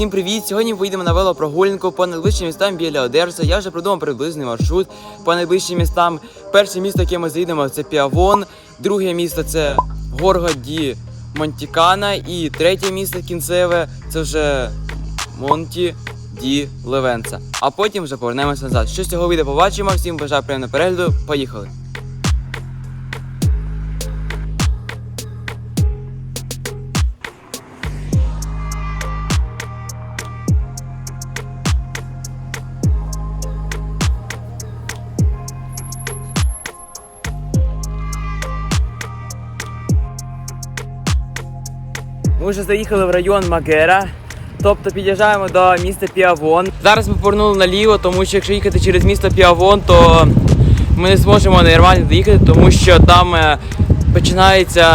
всім привіт! Сьогодні поїдемо на велопрогулянку по найближчим містам біля Одеси. Я вже придумав приблизний маршрут по найближчим містам. Перше місто, яке ми заїдемо, це Піавон. Друге місто це Горго ді Монтікана. І третє місто кінцеве це вже Монті ді Левенца. А потім вже повернемося назад. Що з цього відео побачимо? Всім бажаю приємного перегляду. Поїхали! Ми вже заїхали в район Магера. Тобто під'їжджаємо до міста Піавон. Зараз ми повернули наліво, тому що якщо їхати через місто Піавон, то ми не зможемо нормально доїхати, тому що там е, починається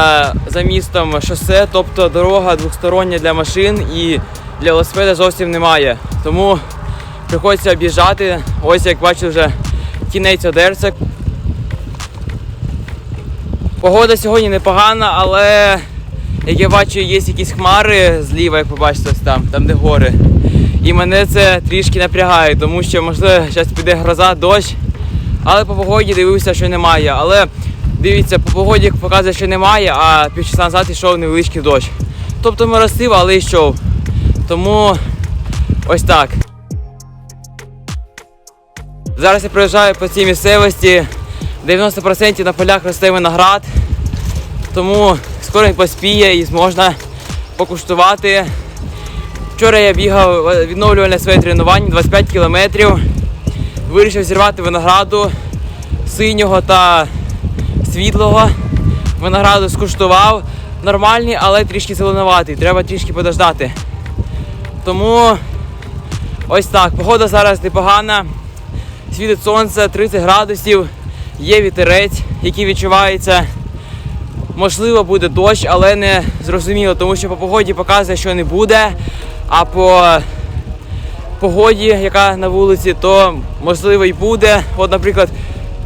за містом шосе, тобто дорога двостороння для машин і для велосипеда зовсім немає. Тому приходиться об'їжджати. Ось як бачу вже кінець Одерця. Погода сьогодні непогана, але як я бачу, є якісь хмари зліва, як побачите, ось там, там де гори. І мене це трішки напрягає, тому що можливо зараз піде гроза, дощ. Але по погоді дивився, що немає. Але дивіться, по погоді показує, що немає, а півчаса назад йшов невеличкий дощ. Тобто моросив, але йшов. Тому ось так. Зараз я проїжджаю по цій місцевості. 90% на полях росте виноград. Тому скоро поспіє і зможна покуштувати. Вчора я бігав е, відновлювальне своє тренування 25 кілометрів. Вирішив зірвати винограду синього та світлого. Винограду скуштував. Нормальний, але трішки зеленуватий. Треба трішки подождати. Тому ось так. Погода зараз непогана. Світить сонце 30 градусів, є вітерець, який відчувається. Можливо, буде дощ, але не зрозуміло, тому що по погоді показує, що не буде. А по погоді, яка на вулиці, то можливо і буде. От, наприклад,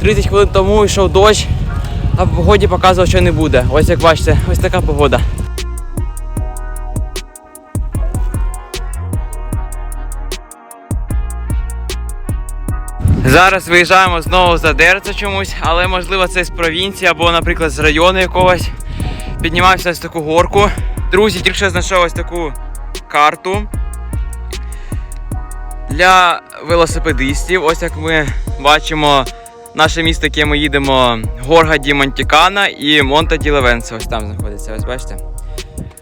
30 хвилин тому йшов дощ, а по погоді показував, що не буде. Ось як бачите, ось така погода. Зараз виїжджаємо знову за Дерце чомусь, але можливо це з провінції або, наприклад, з району якогось. Піднімався ось таку горку. Друзі, тільки що знайшов ось таку карту для велосипедистів. Ось як ми бачимо наше місто, яке ми їдемо, Горга ді Монтікана і Монта ді Левенце. Ось там знаходиться. Ось бачите.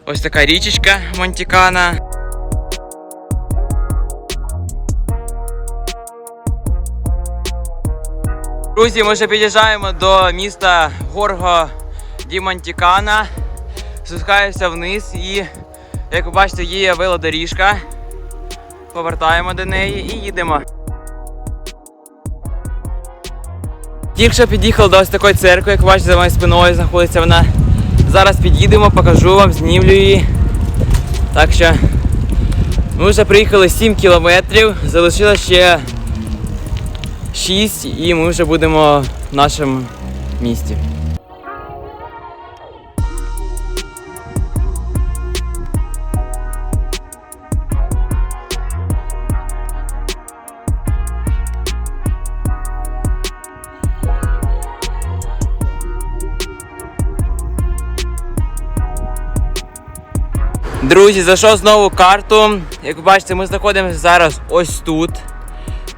Ось така річечка Монтікана. Друзі, ми вже під'їжджаємо до міста Горго ді Монтікана. Спускаємося вниз і, як ви бачите, є велодоріжка. Повертаємо до неї і їдемо. Тільки що під'їхали до ось такої церкви, як бачите, за моєю спиною знаходиться вона. Зараз під'їдемо, покажу вам, знімлю її. Так що ми вже приїхали 7 кілометрів, залишилося ще 6 і ми вже будемо в нашому місті. Друзі, зайшов знову карту. Як ви бачите, ми знаходимося зараз ось тут.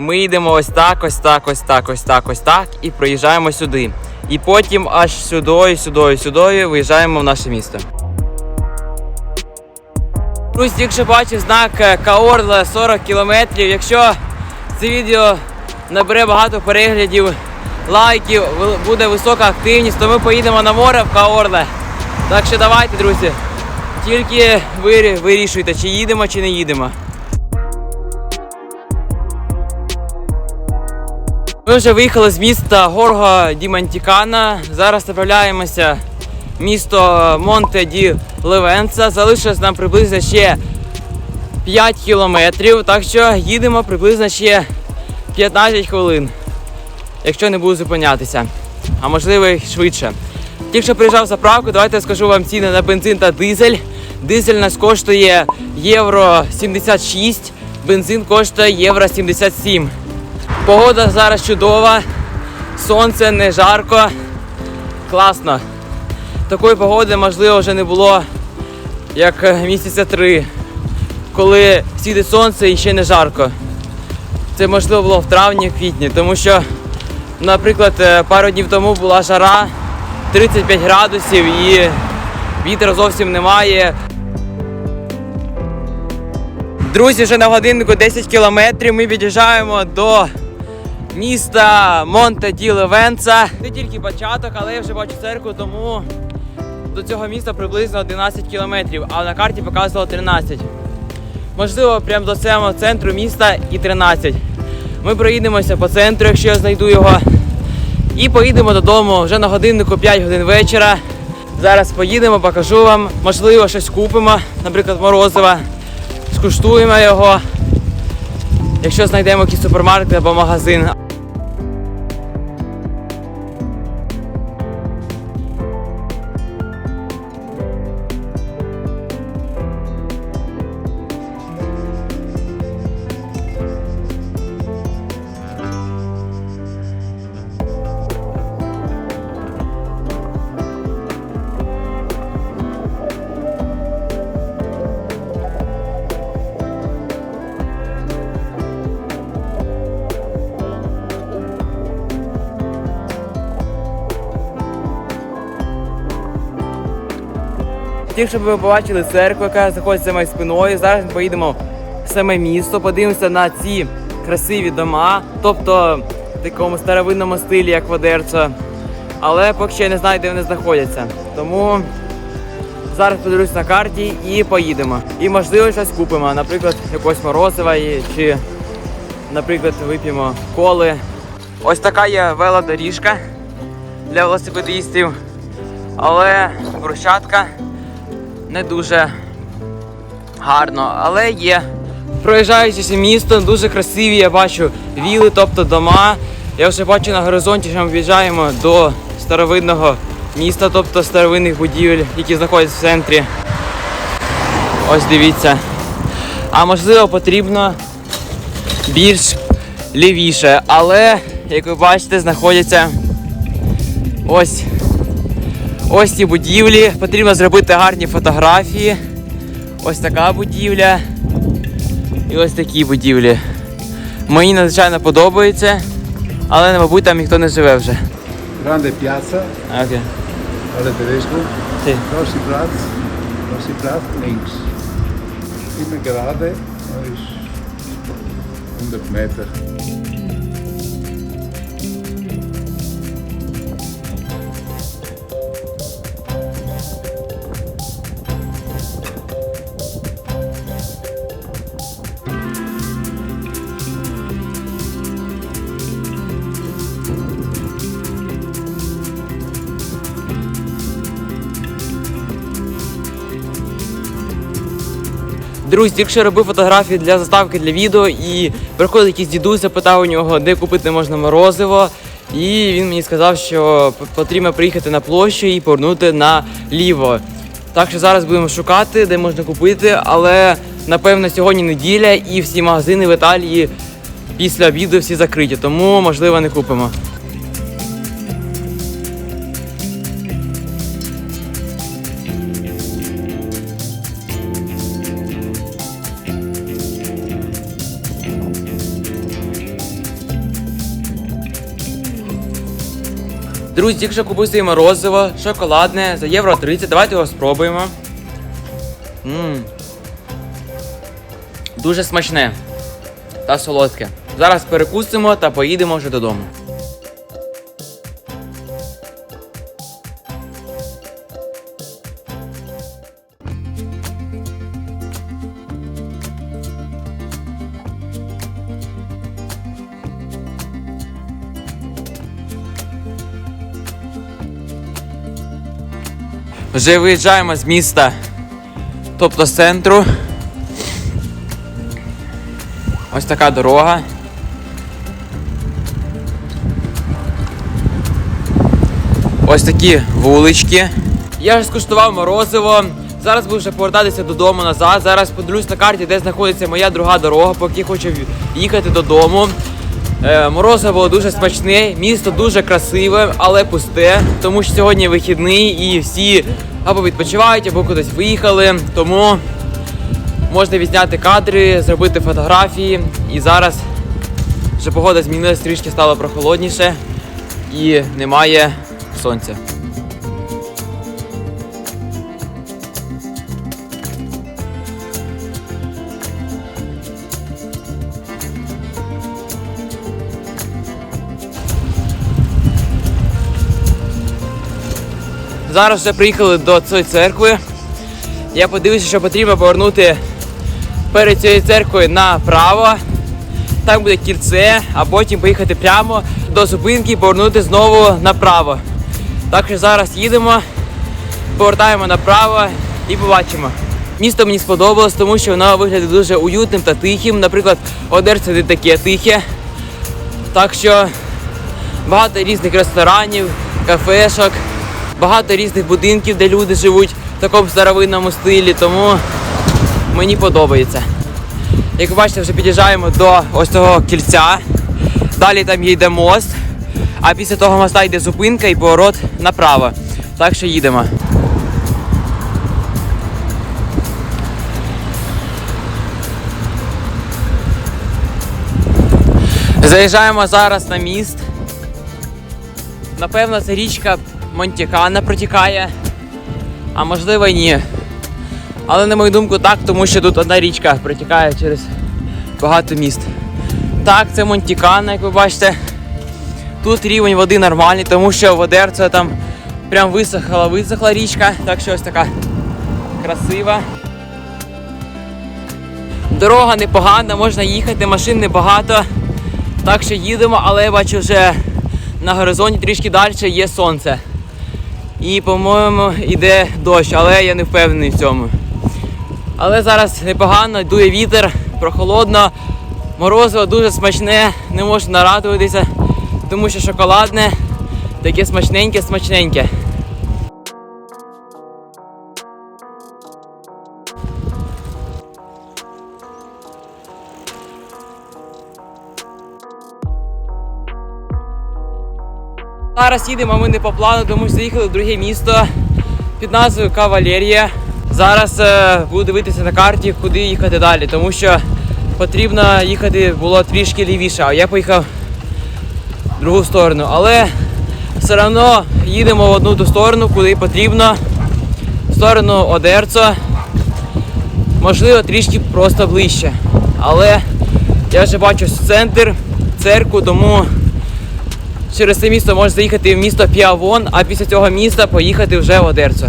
Ми йдемо ось так, ось так, ось так, ось так, ось так і проїжджаємо сюди. І потім аж сюди, сюди, сюди виїжджаємо в наше місто. Друзі, якщо бачив знак е, Каорла 40 кілометрів. Якщо це відео набере багато переглядів, лайків, буде висока активність, то ми поїдемо на море в Каорле. Так що давайте, друзі, тільки ви вирішуйте, чи їдемо, чи не їдемо. Ми вже виїхали з міста Горго ді Мантікана. Зараз направляємося в місто Монте ді Левенца. Залишилось нам приблизно ще 5 кілометрів, так що їдемо приблизно ще 15 хвилин, якщо не буду зупинятися, а можливо і швидше. Тільки що приїжджав заправку, давайте я скажу вам ціни на бензин та дизель. Дизель нас коштує євро 76, бензин коштує євро 77. Погода зараз чудова, сонце не жарко, класно. Такої погоди, можливо, вже не було як е, місяця три, коли світить сонце і ще не жарко. Це можливо було в травні, в квітні, тому що, наприклад, е, пару днів тому була жара 35 градусів і вітру зовсім немає. Друзі, вже на годиннику 10 кілометрів. Ми під'їжджаємо до міста Монте ді Левенца. Це тільки початок, але я вже бачу церкву, тому до цього міста приблизно 11 кілометрів, а на карті показувало 13. Можливо, прямо до самого центру міста і 13. Ми проїдемося по центру, якщо я знайду його. І поїдемо додому вже на годиннику 5 годин вечора. Зараз поїдемо, покажу вам. Можливо, щось купимо, наприклад, морозива. Скуштуємо його. Якщо знайдемо якийсь супермаркет або магазин. Хотів, щоб ви побачили церкву, яка знаходиться моєю спиною. Зараз ми поїдемо в саме місто, подивимося на ці красиві дома, тобто в такому старовинному стилі, як в Одерцо. Але поки що я не знаю, де вони знаходяться. Тому зараз подивлюсь на карті і поїдемо. І можливо щось купимо, наприклад, якогось морозива чи, наприклад, вип'ємо коли. Ось така є велодоріжка для велосипедистів, але брусчатка не дуже гарно, але є. Проїжджаючи місто, дуже красиві, я бачу віли, тобто дома. Я вже бачу на горизонті, що ми в'їжджаємо до старовинного міста, тобто старовинних будівель, які знаходяться в центрі. Ось дивіться. А можливо потрібно більш лівіше, але, як ви бачите, знаходяться ось Ось ці будівлі. Потрібно зробити гарні фотографії. Ось така будівля. І ось такі будівлі. Мені надзвичайно подобається, але, мабуть, там ніхто не живе вже. Grande piazza, Окей. alle tedesco. Sì. Rossiplatz, Rossiplatz links. Immer gerade, dat is 100 meter. Друзі, тільки що робив фотографії для заставки для відео і приходить якийсь дідусь, запитав у нього, де купити можна морозиво. І він мені сказав, що потрібно приїхати на площу і повернути наліво. Так що зараз будемо шукати, де можна купити, але напевно сьогодні неділя і всі магазини в Італії після обіду всі закриті, тому можливо не купимо. Друзі, тільки що купив собі морозиво, шоколадне за євро 30. Давайте його спробуємо. Мм. Дуже смачне та солодке. Зараз перекусимо та поїдемо вже додому. Вже виїжджаємо з міста, тобто з центру. Ось така дорога. Ось такі вулички. Я ж скуштував морозиво. Зараз буду вже повертатися додому назад. Зараз подивлюсь на карті, де знаходиться моя друга дорога, поки хочу їхати додому. Е, Морозиво дуже смачне, місто дуже красиве, але пусте, тому що сьогодні вихідний і всі або відпочивають, або кудись виїхали. Тому можна відзняти кадри, зробити фотографії. І зараз вже погода змінилась, трішки стало прохолодніше і немає сонця. Зараз вже приїхали до цієї церкви. Я подивився, що потрібно повернути перед цією церквою направо. Там буде кільце, а потім поїхати прямо до зупинки і повернути знову направо. Так що зараз їдемо, повертаємо направо і побачимо. Місто мені сподобалось, тому що воно виглядає дуже уютним та тихим. Наприклад, Одерце не таке тихе. Так що багато різних ресторанів, кафешок, багато різних будинків, де люди живуть в такому старовинному стилі, тому мені подобається. Як ви бачите, вже під'їжджаємо до ось цього кільця. Далі там йде мост, а після того моста йде зупинка і поворот направо. Так що їдемо. Заїжджаємо зараз на міст. Напевно, це річка Монтікана протікає, а можливо і ні. Але на мою думку так, тому що тут одна річка протікає через багато міст. Так, це Монтікана, як ви бачите. Тут рівень води нормальний, тому що в там прям висохла, висохла річка, так що ось така красива. Дорога непогана, можна їхати, машин небагато. Так що їдемо, але я бачу вже на горизонті трішки далі є сонце. І, по-моєму, йде дощ, але я не впевнений в цьому. Але зараз непогано, дує вітер, прохолодно, морозиво дуже смачне, не можу нарадуватися, тому що шоколадне, таке смачненьке, Зараз їдемо ми не по плану, тому що заїхали в друге місто під назвою Кавалерія. Зараз е, буду дивитися на карті, куди їхати далі, тому що потрібно їхати було трішки лівіше, а я поїхав в другу сторону. Але все одно їдемо в одну ту сторону, куди потрібно, в сторону Одерцо. Можливо, трішки просто ближче. Але я вже бачу центр, церкву, тому через це місто можна заїхати в місто Піавон, а після цього міста поїхати вже в Одерцо.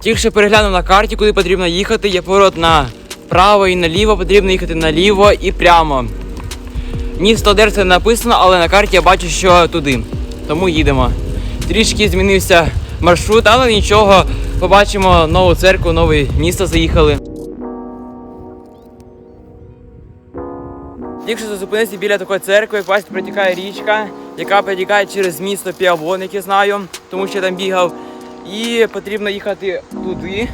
Тільки що переглянув на карті, куди потрібно їхати. Є поворот направо і наліво, потрібно їхати наліво і прямо. Місто Одерця не написано, але на карті я бачу, що туди. Тому їдемо. Трішки змінився маршрут, але нічого. Побачимо нову церкву, нове місто заїхали. Тільки що зупинився біля такої церкви, як бачите, протікає річка, яка протікає через місто Піавон, яке знаю, тому що я там бігав. І потрібно їхати туди.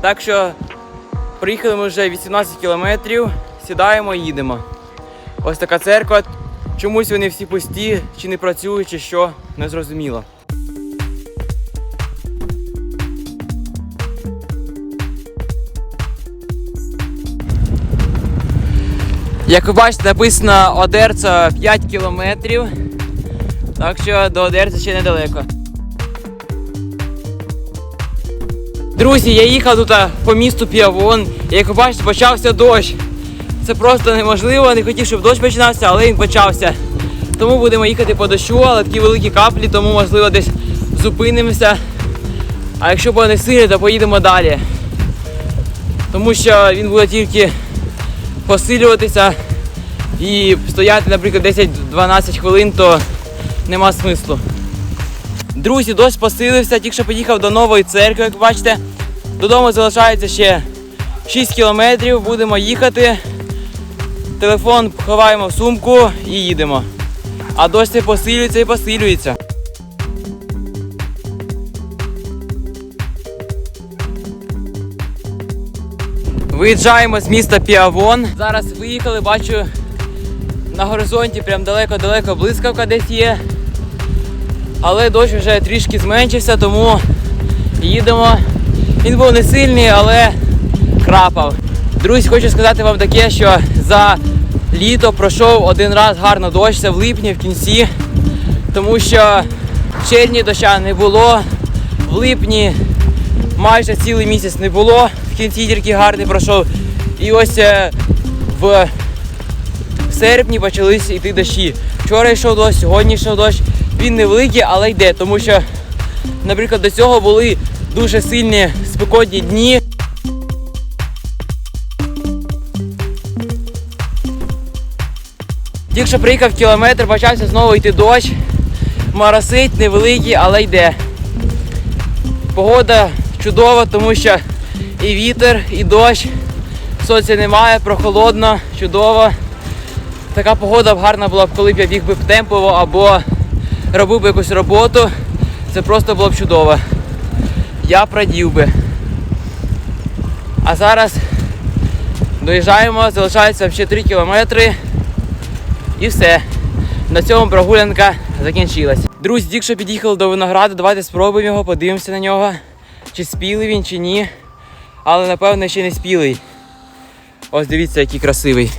Так що приїхали ми вже 18 кілометрів, сідаємо і їдемо. Ось така церква. Чомусь вони всі пусті, чи не працюють, чи що, не зрозуміло. Як ви бачите, написано Одерця 5 кілометрів. Так що до Одерця ще недалеко. Друзі, я їхав тут по місту Піавон, і як ви бачите, почався дощ. Це просто неможливо, не хотів, щоб дощ починався, але він почався. Тому будемо їхати по дощу, але такі великі каплі, тому можливо десь зупинимося. А якщо буде не сильно, то поїдемо далі. Тому що він буде тільки посилюватися і стояти, наприклад, 10-12 хвилин, то нема смислу. Друзі, дощ посилився, тільки що поїхав до нової церкви, як бачите. Додому залишається ще 6 кілометрів, будемо їхати. Телефон ховаємо в сумку і їдемо. А дощ посилюється і посилюється. Виїжджаємо з міста Піавон. Зараз виїхали, бачу на горизонті прям далеко-далеко блискавка десь є. Але дощ вже трішки зменшився, тому їдемо. Він був не сильний, але крапав. Друзі, хочу сказати вам таке, що за літо пройшов один раз гарно дощ, це в липні в кінці, тому що в червні доща не було, в липні майже цілий місяць не було, в кінці тільки гарний пройшов. І ось е, в серпні почались йти дощі. Вчора йшов дощ, сьогодні йшов дощ. Він невеликий, але йде, тому що, наприклад, до цього були дуже сильні спекотні дні. Тільки що приїхав кілометр, почався знову йти дощ. Моросить невеликий, але йде. Погода чудова, тому що і вітер, і дощ. Сонця немає, прохолодно, чудово. Така погода б гарна була б, коли б я біг би б темпово або робив би якусь роботу. Це просто було б чудово. Я прадів би. А зараз доїжджаємо, залишається ще 3 кілометри. І все. На цьому прогулянка закінчилась. Друзі, тільки що під'їхали до винограду, давайте спробуємо його, подивимося на нього. Чи спілий він, чи ні. Але напевно ще не спілий. Ось дивіться, який красивий.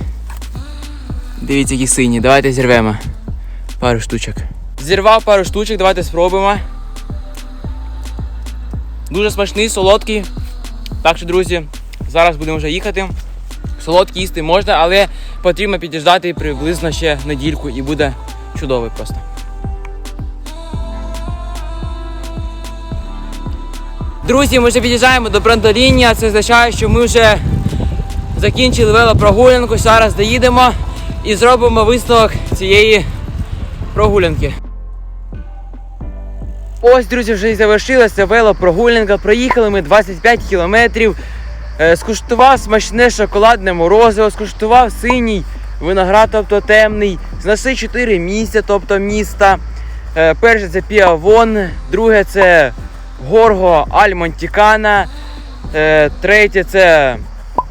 Дивіться, який синій. Давайте зірвемо пару штучок. Зірвав пару штучок, давайте спробуємо. Дуже смачний, солодкий. Так що, друзі, зараз будемо вже їхати. Солодкий їсти можна, але потрібно підіждати приблизно ще недільку і буде чудовий просто. Друзі, ми вже під'їжджаємо до Брандоління. Це означає, що ми вже закінчили велопрогулянку. Зараз доїдемо і зробимо висновок цієї прогулянки. Ось, друзі, вже і завершилася велопрогулянка. Проїхали ми 25 кілометрів. Е, Скуштував смачне шоколадне морозиво, скуштував синій виноград, тобто темний. Знайшли 4 місця, тобто міста. Е, Перше це Піавон, друге це Горго Альмонтікана, е, третє це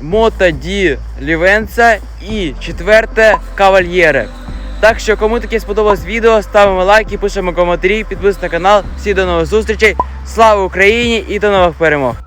Мота Ді Лівенца і четверте Кавальєре. Так що, кому таке сподобалось відео, ставимо лайки, пишемо коментарі, підписуйтесь на канал. Всі до нових зустрічей. Слава Україні і до нових перемог!